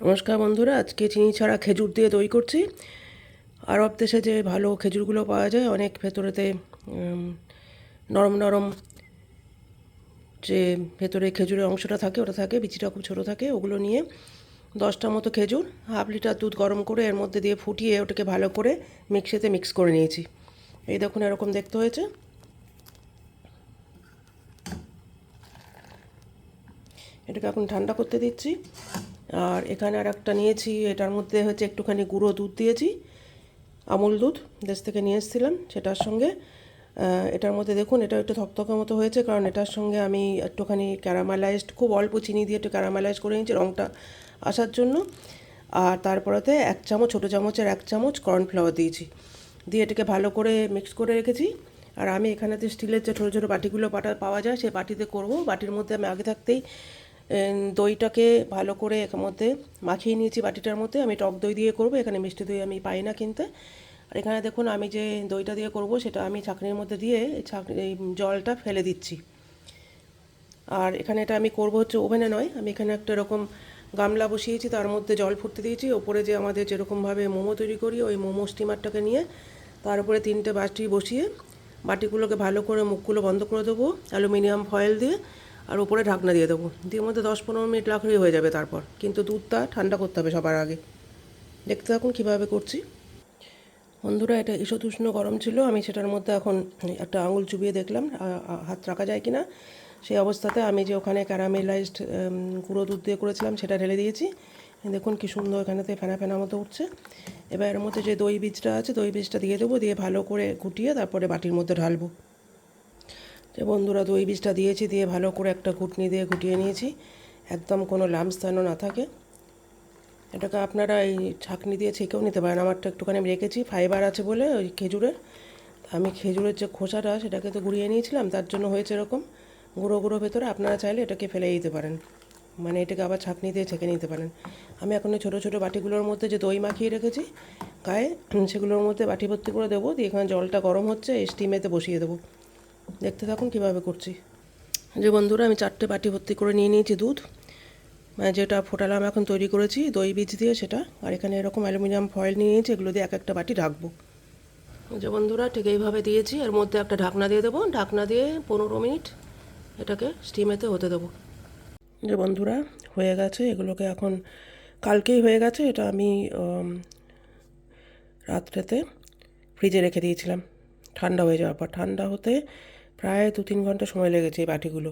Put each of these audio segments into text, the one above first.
নমস্কার বন্ধুরা, আজকে চিনি ছাড়া খেজুর দিয়ে দই করছি। আরব দেশে যে ভালো খেজুরগুলো পাওয়া যায়, অনেক ভেতরেতে নরম নরম যে ভেতরে খেজুরের অংশটা থাকে, ওটা থাকে, বিচিটা খুব ছোটো থাকে, ওগুলো নিয়ে দশটা মতো খেজুর, হাফ লিটার দুধ গরম করে এর মধ্যে দিয়ে ফুটিয়ে ওটাকে ভালো করে মিক্সিতে মিক্স করে নিয়েছি। এই দেখুন এরকম দেখতে হয়েছে। এটাকে এখন ঠান্ডা করতে দিচ্ছি। আর এখানে আর একটা নিয়েছি, এটার মধ্যে হচ্ছে একটুখানি গুঁড়ো দুধ দিয়েছি, আমুল দুধ দেশ থেকে নিয়ে এসেছিলাম সেটার সঙ্গে। এটার মধ্যে দেখুন, এটা একটু থকথকা মতো হয়েছে কারণ এটার সঙ্গে আমি একটুখানি ক্যারামেলাইজড, খুব অল্প চিনি দিয়ে একটু ক্যারামেলাইজ করে নিয়েছি রঙটা আসার জন্য। আর তারপরেতে এক চামচ, ছোটো চামচের এক চামচ কর্নফ্লাওয়ার দিয়েছি। দিয়ে এটাকে ভালো করে মিক্স করে রেখেছি। আর আমি এখানেতে স্টিলের যে ছোটো ছোটো বাটিগুলো পাটা, পাওয়া যায়, সেই বাটিতে করব। বাটির মধ্যে আমি আগে থাকতেই দইটাকে ভালো করে এর মধ্যে মাখিয়ে নিয়েছি বাটিটার মধ্যে। আমি টক দই দিয়ে করব, এখানে মিষ্টি দই আমি পাই না কিনতে। আর এখানে দেখুন, আমি যে দইটা দিয়ে করব, সেটা আমি ছাঁকনির মধ্যে দিয়ে এই জলটা ফেলে দিচ্ছি। আর এখানে এটা আমি করব হচ্ছে ওভেনে নয়, আমি এখানে একটা এরকম গামলা বসিয়েছি, তার মধ্যে জল ফুটতে দিয়েছি। ওপরে যে আমাদের যেরকমভাবে মোমো তৈরি করি, ওই মোমো স্টিমারটাকে নিয়ে তার উপরে তিনটে বাটি বসিয়ে বাটিগুলোকে ভালো করে মুখগুলো বন্ধ করে দেবো, অ্যালুমিনিয়াম ফয়েল দিয়ে। আর ওপরে ঢাকনা দিয়ে দেবো। দিয়ে মধ্যে দশ পনেরো মিনিট রাখলেই হয়ে যাবে তারপর। কিন্তু দুধটা ঠান্ডা করতে হবে সবার আগে। দেখতে থাকুন কীভাবে করছি। বন্ধুরা, এটা ঈষৎ উষ্ণ গরম ছিল। আমি সেটার মধ্যে এখন একটা আঙুল চুবিয়ে দেখলাম। হাত রাখা যায় কি না সেই অবস্থাতে আমি যে ওখানে ক্যারামেলাইজড গুঁড়ো দুধ দিয়ে করেছিলাম, সেটা ঢেলে দিয়েছি। দেখুন কি সুন্দর এখানেতে ফেনা ফেনা মতো উঠছে। এবার এর মধ্যে যে দই বীজটা আছে, দই বীজটা দিয়ে দেবো। দিয়ে ভালো করে গুটিয়ে তারপরে বাটির মধ্যে ঢালবো। যে বন্ধুরা দই বীজটা দিয়েছি, দিয়ে ভালো করে একটা ঘুটনি দিয়ে ঘুটিয়ে নিয়েছি। একদম কোনো লামস্থানও না থাকে। এটাকে আপনারা এই ছাঁকনি দিয়ে ছেঁকেও নিতে পারেন। আমারটা একটুখানি রেখেছি, ফাইবার আছে বলে ওই খেজুরের। আমি খেজুরের যে খোসাটা, সেটাকে তো গুঁড়িয়ে নিয়েছিলাম, তার জন্য হয়েছে এরকম। গুঁড়ো গুঁড়ো ভেতরে আপনারা চাইলে এটাকে ফেলে দিতে পারেন। মানে এটাকে আবার ছাঁকনি দিয়ে ছেঁকে নিতে পারেন। আমি এখন এই ছোটো ছোটো বাটিগুলোর মধ্যে যে দই মাখিয়ে রেখেছি গায়ে, সেগুলোর মধ্যে বাটি ভর্তি করে দেবো। দিয়ে এখানে জলটা গরম হচ্ছে স্টিমেতে বসিয়ে দেবো। দেখতে থাকুন কীভাবে করছি। যে বন্ধুরা, আমি চারটে বাটি ভর্তি করে নিয়ে নিয়েছি দুধ। মানে যেটা ফোটালাম, এখন তৈরি করেছি দই বীজ দিয়ে সেটা। আর এখানে এরকম অ্যালুমিনিয়াম ফয়েল নিয়ে নিয়েছি, এগুলো দিয়ে এক একটা বাটি ঢাকবো। যে বন্ধুরা, ঠিক এইভাবে দিয়েছি। এর মধ্যে একটা ঢাকনা দিয়ে দেবো। ঢাকনা দিয়ে পনেরো মিনিট এটাকে স্টিমেতে হতে দেবো। যে বন্ধুরা, হয়ে গেছে। এগুলোকে এখন কালকেই হয়ে গেছে। এটা আমি রাত্রেতে ফ্রিজে রেখে দিয়েছিলাম। ঠান্ডা হয়ে যাওয়ার পর ঠান্ডা হতে প্রায় দু তিন ঘণ্টা সময় লেগেছে এই বাটিগুলো।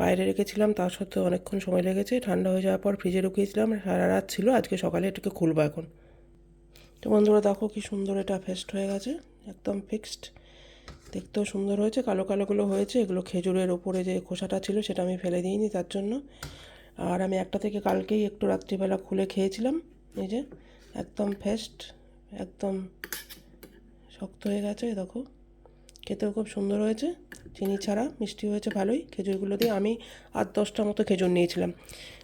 বাইরে রেখেছিলাম, তার সত্ত্বেও অনেকক্ষণ সময় লেগেছে, ঠান্ডা হয়ে যাওয়ার পর ফ্রিজে ঢুকিয়েছিলাম, সারা রাত ছিল, আজকে সকালে এটাকে খুলবো এখন। তো বন্ধুরা দেখো কি সুন্দর এটা ফেস্ট হয়ে গেছে, একদম ফিক্সড দেখতেও সুন্দর হয়েছে, কালো কালোগুলো হয়েছে, এগুলো খেজুরের ওপরে যে খোসাটা ছিল সেটা আমি ফেলে দিইনি তার জন্য। আর আমি একটা থেকে কালকেই একটু রাত্রিবেলা খুলে খেয়েছিলাম, এই যে, একদম ফেস্ট একদম শক্ত হয়ে গেছে দেখো। খেতেও খুব সুন্দর হয়েছে। চিনি ছাড়া মিষ্টি হয়েছে ভালোই। খেজুরগুলো দিয়ে আমি আট দশটা মতো খেজুর নিয়েছিলাম।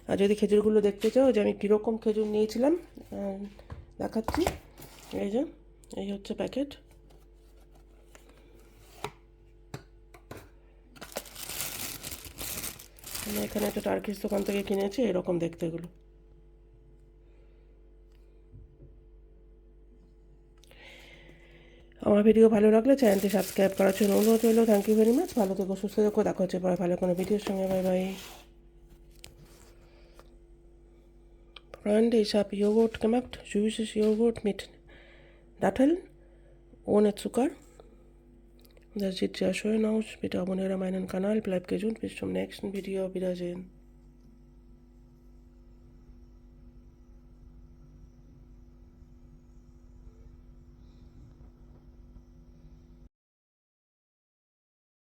আর যদি খেজুরগুলো দেখতে চাও, যে আমি কীরকম খেজুর নিয়েছিলাম দেখাচ্ছি। এই যে, এই হচ্ছে প্যাকেট। আমি এখানে একটা টার্কিশ দোকান থেকে কিনেছি, এরকম দেখতে এগুলো। আমার ভিডিও ভালো লাগলে চ্যানেলটি সাবস্ক্রাইব করার জন্য অনুরোধ রইল। থ্যাংক ইউ ভেরি মাচ ভালো থেকে, সুস্থ থেকো। দেখা হচ্ছে পরে ভালো কোনো ভিডিওর সঙ্গে। বাই বাই ফ্রান্ড হিসাব ইয়োগোট কেমাক্ট জুইসিস ইয়োগোট মিট ডাটেল ওন এট সুকার জিত জাসয় নাউস বিটা বোনেরা মাইনান কানাল প্লাইব কেজুন পিস্টম নেক্সট ভিডিও বিরাজেন